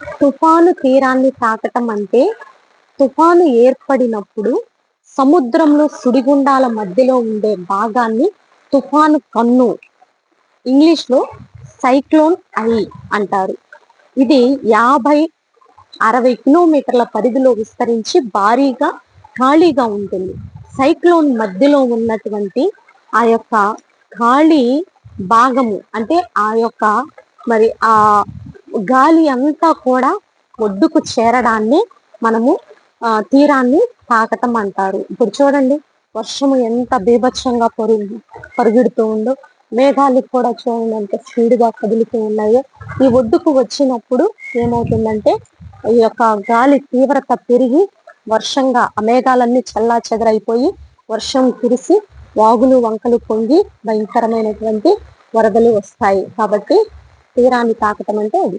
తుఫాను తీరాన్ని తాకటం అంటే తుఫాను ఏర్పడినప్పుడు సముద్రంలో సుడిగుండాల మధ్యలో ఉండే భాగాన్ని తుఫాను కన్ను ఇంగ్లీష్లో సైక్లోన్ ఐ అంటారు. ఇది యాభై అరవై కిలోమీటర్ల పరిధిలో విస్తరించి భారీగా ఖాళీగా ఉంటుంది. సైక్లోన్ మధ్యలో ఉన్నటువంటి ఆ యొక్క ఖాళీ భాగము అంటే ఆ యొక్క మరి ఆ గాలి అంతా కూడా ఒడ్డుకు చేరడాన్ని మనము ఆ, తీరాన్ని తాకటం అంటారు. ఇప్పుడు చూడండి వర్షము ఎంత బీభత్సంగా పరుగు పరుగెడుతూ ఉందో మేఘాలు కూడా చూడండి ఎంత స్పీడ్గా కదులుతూ ఉన్నాయో. ఈ ఒడ్డుకు వచ్చినప్పుడు ఏమవుతుందంటే ఈ యొక్క గాలి తీవ్రత పెరిగి వర్షంగా ఆ మేఘాలన్నీ చల్లా చెదరైపోయి వర్షం కురిసి వాగులు వంకలు పొంగి భయంకరమైనటువంటి వరదలు వస్తాయి. కాబట్టి తీరాన్ని తాకటం అంటే అది.